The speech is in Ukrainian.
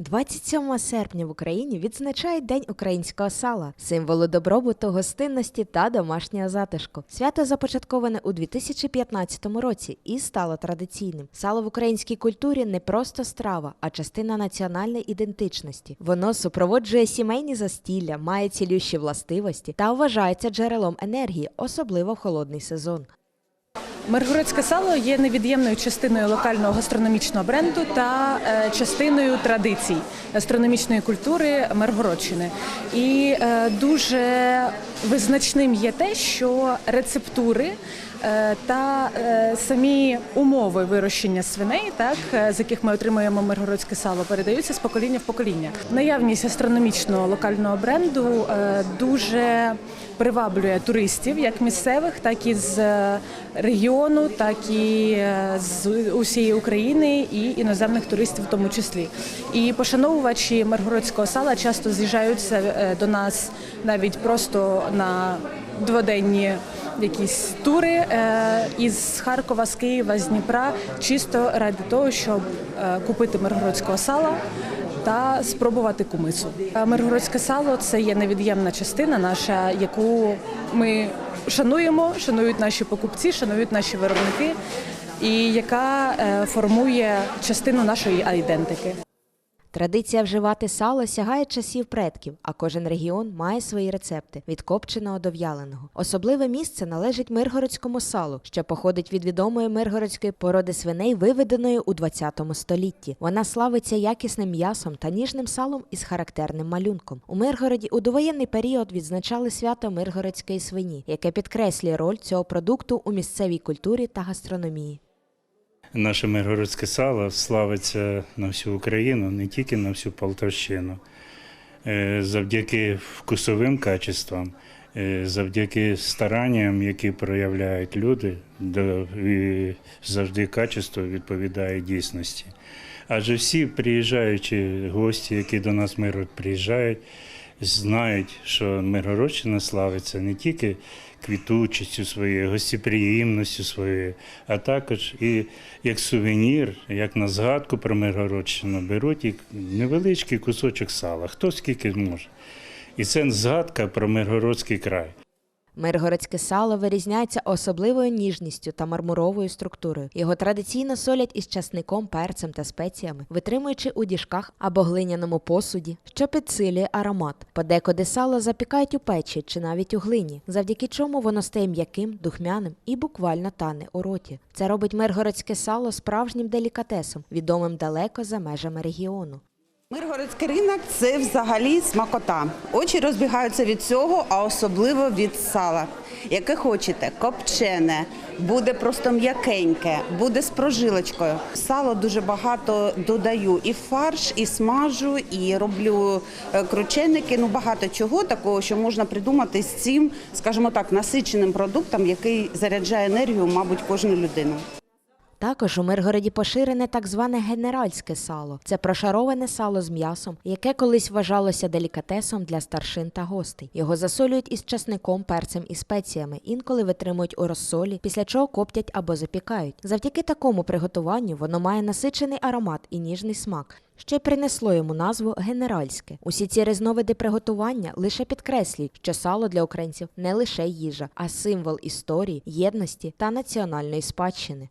27 серпня в Україні відзначають День українського сала, символу добробуту, гостинності та домашнього затишку. Свято започатковане у 2015 році і стало традиційним. Сало в українській культурі не просто страва, а частина національної ідентичності. Воно супроводжує сімейні застілля, має цілющі властивості та вважається джерелом енергії, особливо в холодний сезон. Миргородське сало є невід'ємною частиною локального гастрономічного бренду та е, частиною традицій гастрономічної культури Миргородщини. І е, дуже визначним є те, що рецептури е, та е, самі умови вирощення свиней, так е, з яких ми отримуємо миргородське сало, передаються з покоління в покоління. Наявність гастрономічного локального бренду дуже приваблює туристів, як місцевих, так і з регіону, так і з усієї України і іноземних туристів, в тому числі. І пошановувачі миргородського сала часто з'їжджаються до нас навіть просто на дводенні якісь тури е, із Харкова, з Києва, з Дніпра, чисто ради того, щоб е, купити миргородського сала та спробувати кумису. Е, Миргородське сало це є невід'ємна частина наша, яку ми шануємо, шанують наші покупці, шанують наші виробники, і яка формує частину нашої айдентики. Традиція вживати сало сягає часів предків, а кожен регіон має свої рецепти від копченого до в'яленого. Особливе місце належить миргородському салу, що походить від відомої миргородської породи свиней, виведеної у 20 столітті. Вона славиться якісним м'ясом та ніжним салом із характерним малюнком. У Миргороді у довоєнний період відзначали свято миргородської свині, яке підкреслює роль цього продукту у місцевій культурі та гастрономії. Наше миргородське сало славиться на всю Україну, не тільки на всю Полтавщину. Е, Завдяки вкусовим качествам, е, завдяки старанням, які проявляють люди, завжди качество відповідає дійсності. Адже всі приїжджаючі гості, які до нас в Миргород приїжджають, знають, що Миргородщина славиться не тільки квітучістю своєю, гостеприємністю своєю, а також і як сувенір, як на згадку про Миргородщину беруть і невеличкий кусочок сала, хто скільки може. І це згадка про Миргородський край. Миргородське сало вирізняється особливою ніжністю та мармуровою структурою. Його традиційно солять із часником, перцем та спеціями, витримуючи у діжках або глиняному посуді, що підсилює аромат. Подекуди сало запікають у печі чи навіть у глині, завдяки чому воно стає м'яким, духмяним і буквально тане у роті. Це робить миргородське сало справжнім делікатесом, відомим далеко за межами регіону. Миргородський ринок це взагалі смакота. Очі розбігаються від цього, а особливо від сала. Яке хочете, копчене, буде просто м'якеньке, буде з прожилочкою. Сало дуже багато додаю і фарш, і смажу, і роблю е, крученики. Ну багато чого такого, що можна придумати з цим, скажімо так, насиченим продуктом, який заряджає енергію, мабуть, кожну людину. Також у Миргороді поширене так зване генеральське сало. Це прошароване сало з м'ясом, яке колись вважалося делікатесом для старшин та гостей. Його засолюють із часником, перцем і спеціями, інколи витримують у розсолі, після чого коптять або запікають. Завдяки такому приготуванню воно має насичений аромат і ніжний смак. Що й принесло йому назву генеральське. Усі ці різновиди приготування лише підкреслюють, що сало для українців не лише їжа, а символ історії, єдності та національної спадщини.